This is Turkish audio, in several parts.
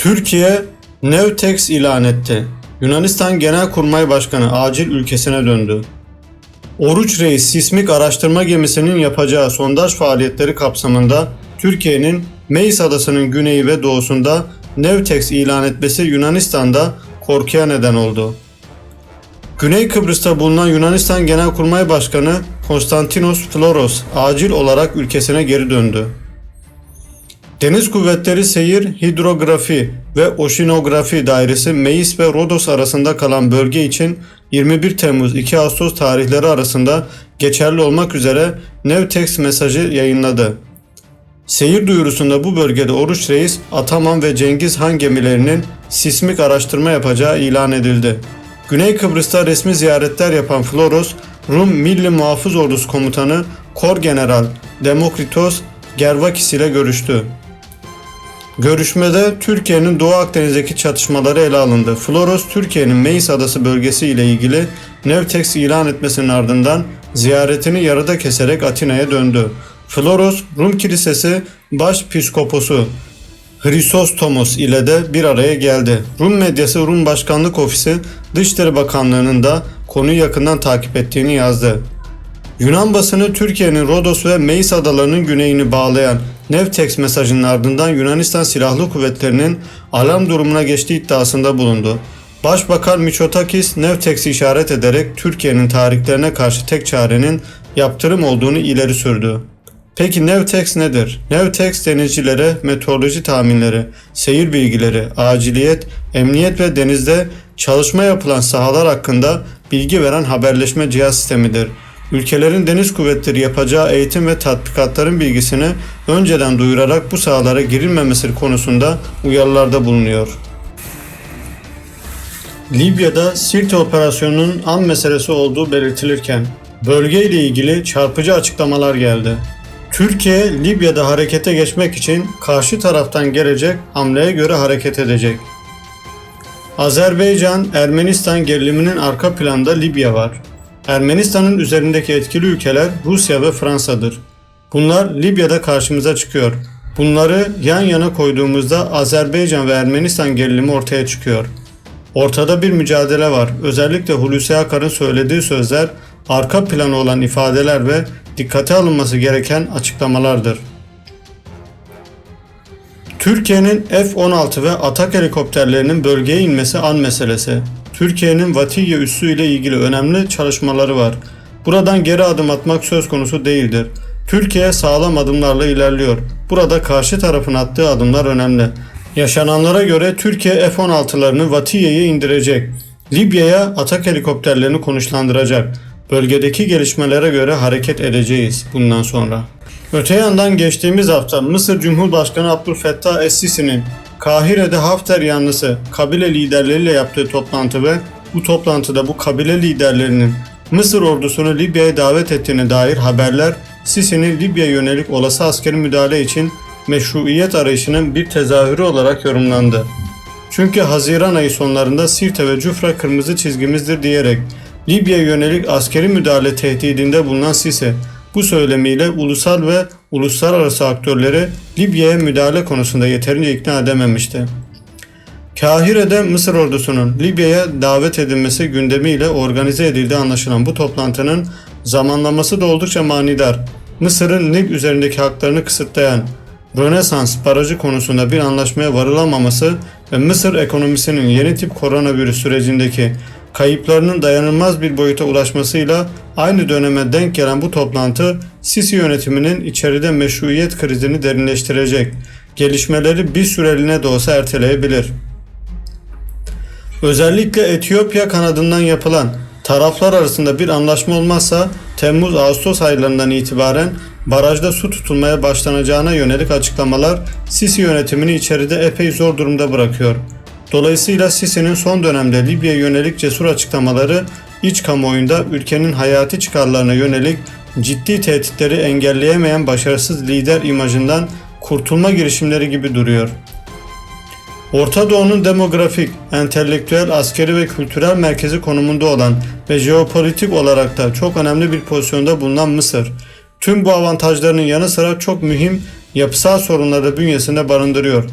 Türkiye Nevtex ilan etti. Yunanistan Genelkurmay Başkanı acil ülkesine döndü. Oruç Reis sismik araştırma gemisinin yapacağı sondaj faaliyetleri kapsamında Türkiye'nin Meis adasının güneyi ve doğusunda Nevtex ilan etmesi Yunanistan'da korkuya neden oldu. Güney Kıbrıs'ta bulunan Yunanistan Genelkurmay Başkanı Konstantinos Floros acil olarak ülkesine geri döndü. Deniz Kuvvetleri Seyir, Hidrografi ve Oşinografi Dairesi Meis ve Rodos arasında kalan bölge için 21 Temmuz 2 Ağustos tarihleri arasında geçerli olmak üzere Nevtex mesajı yayınladı. Seyir duyurusunda bu bölgede Oruç Reis, Ataman ve Cengiz Han gemilerinin sismik araştırma yapacağı ilan edildi. Güney Kıbrıs'ta resmi ziyaretler yapan Floros, Rum Milli Muhafız Ordusu Komutanı Kor General Demokritos Gervakis ile görüştü. Görüşmede Türkiye'nin Doğu Akdeniz'deki çatışmaları ele alındı. Floros, Türkiye'nin Meis Adası bölgesi ile ilgili Nevtex ilan etmesinin ardından ziyaretini yarıda keserek Atina'ya döndü. Floros, Rum Kilisesi Başpiskoposu Hristostomos ile de bir araya geldi. Rum medyası Rum Başkanlık Ofisi Dışişleri Bakanlığı'nın da konuyu yakından takip ettiğini yazdı. Yunan basını Türkiye'nin Rodos ve Meis adalarının güneyini bağlayan Nevtex mesajının ardından Yunanistan Silahlı Kuvvetleri'nin alarm durumuna geçtiği iddiasında bulundu. Başbakan Mitsotakis Nevtex'i işaret ederek Türkiye'nin tarihlerine karşı tek çarenin yaptırım olduğunu ileri sürdü. Peki Nevtex nedir? Nevtex denizcilere meteoroloji tahminleri, seyir bilgileri, aciliyet, emniyet ve denizde çalışma yapılan sahalar hakkında bilgi veren haberleşme cihaz sistemidir. Ülkelerin deniz kuvvetleri yapacağı eğitim ve tatbikatların bilgisini önceden duyurarak bu sahalara girilmemesi konusunda uyarılarda bulunuyor. Libya'da Sirte operasyonunun an meselesi olduğu belirtilirken bölgeyle ilgili çarpıcı açıklamalar geldi. Türkiye Libya'da harekete geçmek için karşı taraftan gelecek hamleye göre hareket edecek. Azerbaycan, Ermenistan geriliminin arka planda Libya var. Ermenistan'ın üzerindeki etkili ülkeler Rusya ve Fransa'dır. Bunlar Libya'da karşımıza çıkıyor. Bunları yan yana koyduğumuzda Azerbaycan ve Ermenistan gerilimi ortaya çıkıyor. Ortada bir mücadele var. Özellikle Hulusi Akar'ın söylediği sözler arka planı olan ifadeler ve dikkate alınması gereken açıklamalardır. Türkiye'nin F-16 ve atak helikopterlerinin bölgeye inmesi an meselesi. Türkiye'nin Vatigye üssü ile ilgili önemli çalışmaları var. Buradan geri adım atmak söz konusu değildir. Türkiye sağlam adımlarla ilerliyor. Burada karşı tarafın attığı adımlar önemli. Yaşananlara göre Türkiye F-16'larını Vatigye'ye indirecek. Libya'ya atak helikopterlerini konuşlandıracak. Bölgedeki gelişmelere göre hareket edeceğiz bundan sonra. Öte yandan geçtiğimiz hafta Mısır Cumhurbaşkanı Abdülfettah Es-Sisi'nin Kahire'de Hafter yanlısı kabile liderleriyle yaptığı toplantı ve bu toplantıda bu kabile liderlerinin Mısır ordusunu Libya'ya davet ettiğine dair haberler Sisi'nin Libya'ya yönelik olası askeri müdahale için meşruiyet arayışının bir tezahürü olarak yorumlandı. Çünkü Haziran ayı sonlarında Sirte ve Cufra kırmızı çizgimizdir diyerek Libya'ya yönelik askeri müdahale tehdidinde bulunan Sisi, bu söylemiyle ulusal ve uluslararası aktörleri Libya'ya müdahale konusunda yeterince ikna edememişti. Kahire'de Mısır ordusunun Libya'ya davet edilmesi gündemiyle organize edildiği anlaşılan bu toplantının zamanlaması da oldukça manidar. Mısır'ın Nil üzerindeki haklarını kısıtlayan Rönesans barajı konusunda bir anlaşmaya varılamaması ve Mısır ekonomisinin yeni tip koronavirüs sürecindeki kayıplarının dayanılmaz bir boyuta ulaşmasıyla aynı döneme denk gelen bu toplantı Sisi yönetiminin içeride meşruiyet krizini derinleştirecek. Gelişmeleri bir süreliğine de olsa erteleyebilir. Özellikle Etiyopya kanadından yapılan taraflar arasında bir anlaşma olmazsa Temmuz-Ağustos aylarından itibaren barajda su tutulmaya başlanacağına yönelik açıklamalar Sisi yönetimini içeride epey zor durumda bırakıyor. Dolayısıyla Sisi'nin son dönemde Libya'ya yönelik cesur açıklamaları iç kamuoyunda ülkenin hayati çıkarlarına yönelik ciddi tehditleri engelleyemeyen başarısız lider imajından kurtulma girişimleri gibi duruyor. Orta Doğu'nun demografik, entelektüel, askeri ve kültürel merkezi konumunda olan ve jeopolitik olarak da çok önemli bir pozisyonda bulunan Mısır, tüm bu avantajlarının yanı sıra çok mühim yapısal sorunları bünyesinde barındırıyor.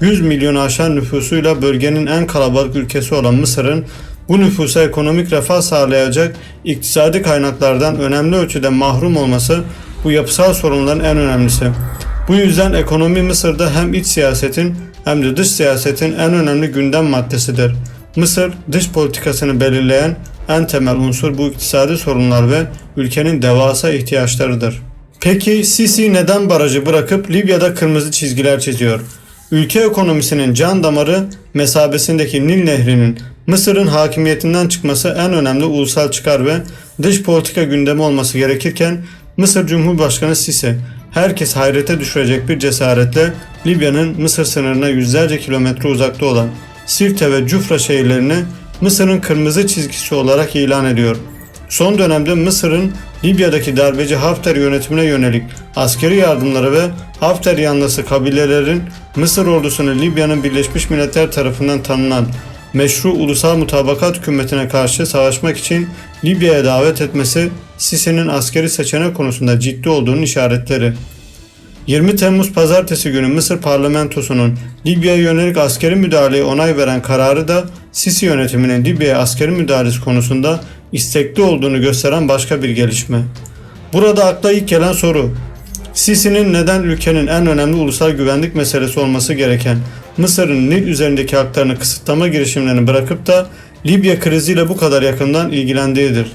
100 milyonu aşan nüfusuyla bölgenin en kalabalık ülkesi olan Mısır'ın bu nüfusa ekonomik refah sağlayacak iktisadi kaynaklardan önemli ölçüde mahrum olması bu yapısal sorunların en önemlisi. Bu yüzden ekonomi Mısır'da hem iç siyasetin hem de dış siyasetin en önemli gündem maddesidir. Mısır dış politikasını belirleyen en temel unsur bu iktisadi sorunlar ve ülkenin devasa ihtiyaçlarıdır. Peki Sisi neden barajı bırakıp Libya'da kırmızı çizgiler çiziyor? Ülke ekonomisinin can damarı mesabesindeki Nil Nehri'nin Mısır'ın hakimiyetinden çıkması en önemli ulusal çıkar ve dış politika gündemi olması gerekirken Mısır Cumhurbaşkanı Sisi herkes hayrete düşürecek bir cesaretle Libya'nın Mısır sınırına yüzlerce kilometre uzakta olan Sirte ve Cufra şehirlerini Mısır'ın kırmızı çizgisi olarak ilan ediyor. Son dönemde Mısır'ın Libya'daki darbeci Hafter yönetimine yönelik askeri yardımları ve Hafter yanlısı kabilelerin Mısır ordusunu Libya'nın Birleşmiş Milletler tarafından tanınan meşru ulusal mutabakat hükümetine karşı savaşmak için Libya'ya davet etmesi Sisi'nin askeri seçenek konusunda ciddi olduğunun işaretleri. 20 Temmuz pazartesi günü Mısır parlamentosunun Libya'ya yönelik askeri müdahaleye onay veren kararı da Sisi yönetiminin Libya'ya askeri müdahalesi konusunda istekli olduğunu gösteren başka bir gelişme. Burada akla ilk gelen soru, Sisi'nin neden ülkenin en önemli ulusal güvenlik meselesi olması gereken Mısır'ın Nil üzerindeki haklarını kısıtlama girişimlerini bırakıp da Libya kriziyle bu kadar yakından ilgilendiğidir.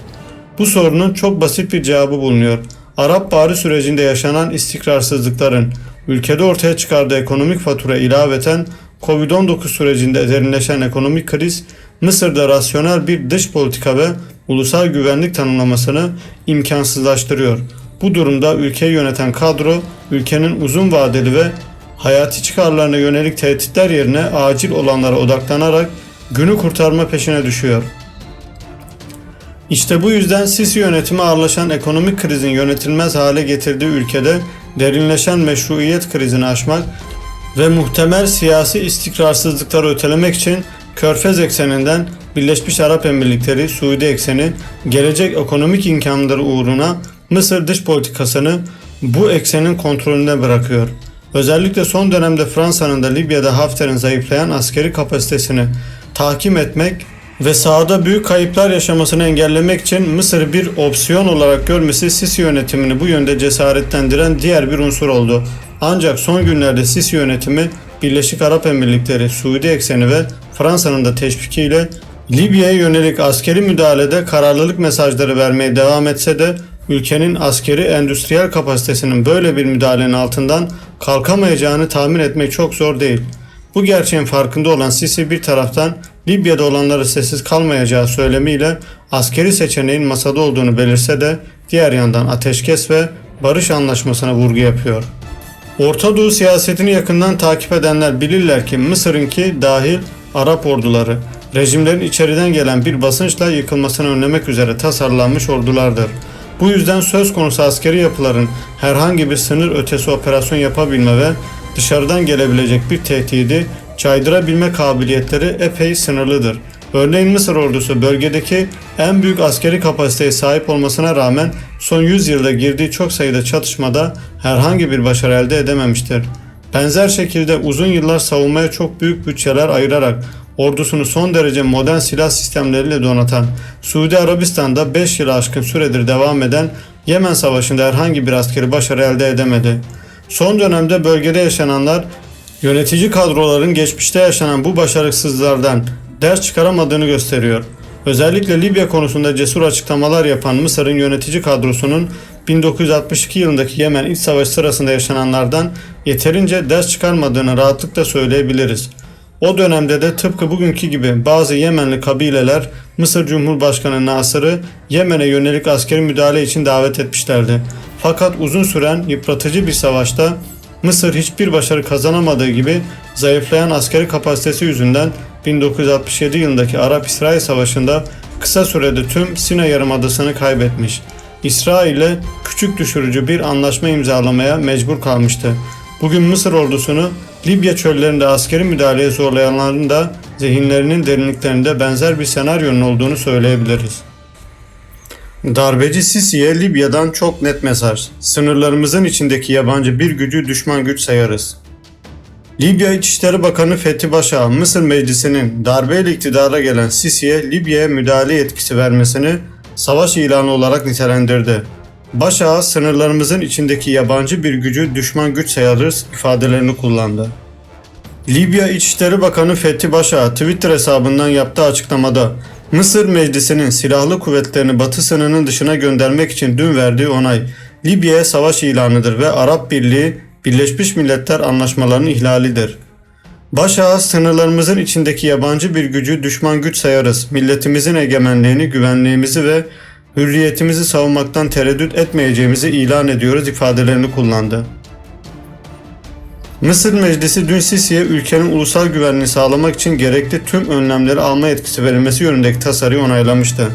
Bu sorunun çok basit bir cevabı bulunuyor. Arap Baharı sürecinde yaşanan istikrarsızlıkların ülkede ortaya çıkardığı ekonomik fatura ilaveten Covid-19 sürecinde derinleşen ekonomik kriz Mısır'da rasyonel bir dış politika ve ulusal güvenlik tanımlamasını imkansızlaştırıyor. Bu durumda ülkeyi yöneten kadro ülkenin uzun vadeli ve hayati çıkarlarına yönelik tehditler yerine acil olanlara odaklanarak günü kurtarma peşine düşüyor. İşte bu yüzden Sisi yönetimi ağırlaşan ekonomik krizin yönetilmez hale getirdiği ülkede derinleşen meşruiyet krizini aşmak ve muhtemel siyasi istikrarsızlıkları ötelemek için Körfez ekseninden Birleşmiş Arap Emirlikleri, Suudi ekseni, gelecek ekonomik imkanları uğruna Mısır dış politikasını bu eksenin kontrolünde bırakıyor. Özellikle son dönemde Fransa'nın da Libya'da Hafter'in zayıflayan askeri kapasitesini tahkim etmek ve sahada büyük kayıplar yaşamasını engellemek için Mısır bir opsiyon olarak görmesi Sisi yönetimini bu yönde cesaretlendiren diğer bir unsur oldu. Ancak son günlerde Sisi yönetimi Birleşik Arap Emirlikleri, Suudi ekseni ve Fransa'nın da teşvikiyle Libya'ya yönelik askeri müdahalede kararlılık mesajları vermeye devam etse de ülkenin askeri endüstriyel kapasitesinin böyle bir müdahalenin altından kalkamayacağını tahmin etmek çok zor değil. Bu gerçeğin farkında olan Sisi bir taraftan Libya'da olanları sessiz kalmayacağı söylemiyle askeri seçeneğin masada olduğunu belirse de diğer yandan ateşkes ve barış anlaşmasına vurgu yapıyor. Orta Doğu siyasetini yakından takip edenler bilirler ki Mısır'ınki dahil Arap orduları rejimlerin içeriden gelen bir basınçla yıkılmasını önlemek üzere tasarlanmış ordulardır. Bu yüzden söz konusu askeri yapıların herhangi bir sınır ötesi operasyon yapabilme ve dışarıdan gelebilecek bir tehdidi çaydırabilme kabiliyetleri epey sınırlıdır. Örneğin Mısır ordusu bölgedeki en büyük askeri kapasiteye sahip olmasına rağmen son 100 yılda girdiği çok sayıda çatışmada herhangi bir başarı elde edememiştir. Benzer şekilde uzun yıllar savunmaya çok büyük bütçeler ayırarak ordusunu son derece modern silah sistemleriyle donatan Suudi Arabistan'da 5 yılı aşkın süredir devam eden Yemen Savaşı'nda herhangi bir askeri başarı elde edemedi. Son dönemde bölgede yaşananlar yönetici kadroların geçmişte yaşanan bu başarısızlardan ders çıkaramadığını gösteriyor. Özellikle Libya konusunda cesur açıklamalar yapan Mısır'ın yönetici kadrosunun 1962 yılındaki Yemen iç savaşı sırasında yaşananlardan yeterince ders çıkarmadığını rahatlıkla söyleyebiliriz. O dönemde de tıpkı bugünkü gibi bazı Yemenli kabileler Mısır Cumhurbaşkanı Nasır'ı Yemen'e yönelik askeri müdahale için davet etmişlerdi. Fakat uzun süren yıpratıcı bir savaşta Mısır hiçbir başarı kazanamadığı gibi zayıflayan askeri kapasitesi yüzünden 1967 yılındaki Arap-İsrail Savaşı'nda kısa sürede tüm Sina Yarımadası'nı kaybetmiş. İsrail'e küçük düşürücü bir anlaşma imzalamaya mecbur kalmıştı. Bugün Mısır ordusunu Libya çöllerinde askeri müdahaleye zorlayanların da zihinlerinin derinliklerinde benzer bir senaryonun olduğunu söyleyebiliriz. Darbeci Sisi'ye Libya'dan çok net mesaj. Sınırlarımızın içindeki yabancı bir gücü düşman güç sayarız. Libya İçişleri Bakanı Fethi Başa, Mısır Meclisi'nin darbeyle iktidara gelen Sisi'ye Libya'ya müdahale yetkisi vermesini savaş ilanı olarak nitelendirdi. Başa, sınırlarımızın içindeki yabancı bir gücü düşman güç sayarız ifadelerini kullandı. Libya İçişleri Bakanı Fethi Başa Twitter hesabından yaptığı açıklamada Mısır Meclisi'nin silahlı kuvvetlerini batı sınırının dışına göndermek için dün verdiği onay Libya'ya savaş ilanıdır ve Arap Birliği Birleşmiş Milletler anlaşmalarının ihlalidir. Başa sınırlarımızın içindeki yabancı bir gücü düşman güç sayarız. Milletimizin egemenliğini, güvenliğimizi ve hürriyetimizi savunmaktan tereddüt etmeyeceğimizi ilan ediyoruz ifadelerini kullandı. Mısır Meclisi dün Sisi'ye ülkenin ulusal güvenliğini sağlamak için gerekli tüm önlemleri alma yetkisi verilmesi yönündeki tasarıyı onaylamıştı.